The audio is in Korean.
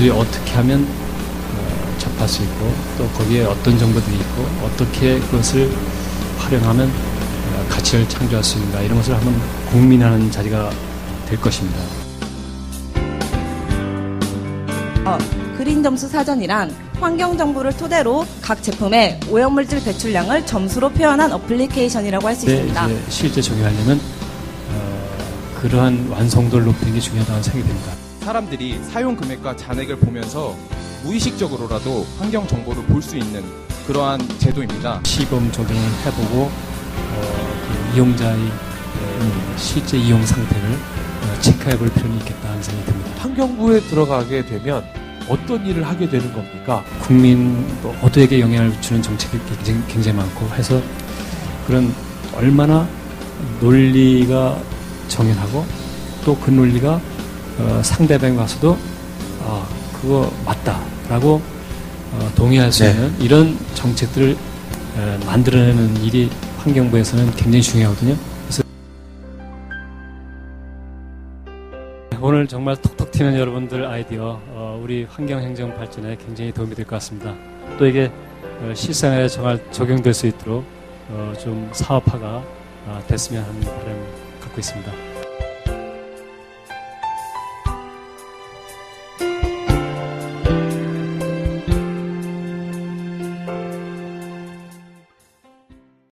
여러분들이 어떻게 하면 어, 접할 수 있고 또 거기에 어떤 정보들이 있고 어떻게 그것을 활용하면 어, 가치를 창조할 수 있는가 이런 것을 한번 고민하는 자리가 될 것입니다. 어, 그린 점수 사전이란 환경 정보를 토대로 각 제품의 오염물질 배출량을 점수로 표현한 어플리케이션이라고 할수 근데 있습니다. 실제 적용하려면 어, 그러한 완성도를 높이는 게 중요하다고 생각이 됩니다. 사람들이 사용 금액과 잔액을 보면서 무의식적으로라도 환경 정보를 볼 수 있는 그러한 제도입니다. 시범 적용을 해보고 어, 그 이용자의 어, 실제 이용 상태를 어, 체크해볼 필요는 있겠다 하는 생각이 듭니다. 환경부에 들어가게 되면 어떤 일을 하게 되는 겁니까? 국민 또 모두에게 영향을 주는 정책이 굉장히, 굉장히 많고 해서 그런 얼마나 논리가 정연하고 또 그 논리가 어, 상대방에 가서도 아 그거 맞다라고 어, 동의할 수 네. 있는 이런 정책들을 에, 만들어내는 일이 환경부에서는 굉장히 중요하거든요. 그래서 오늘 정말 톡톡 튀는 여러분들 아이디어 어, 우리 환경 행정 발전에 굉장히 도움이 될 것 같습니다. 또 이게 어, 실생활에 정말 적용될 수 있도록 어, 좀 사업화가 아, 됐으면 하는 바람 갖고 있습니다.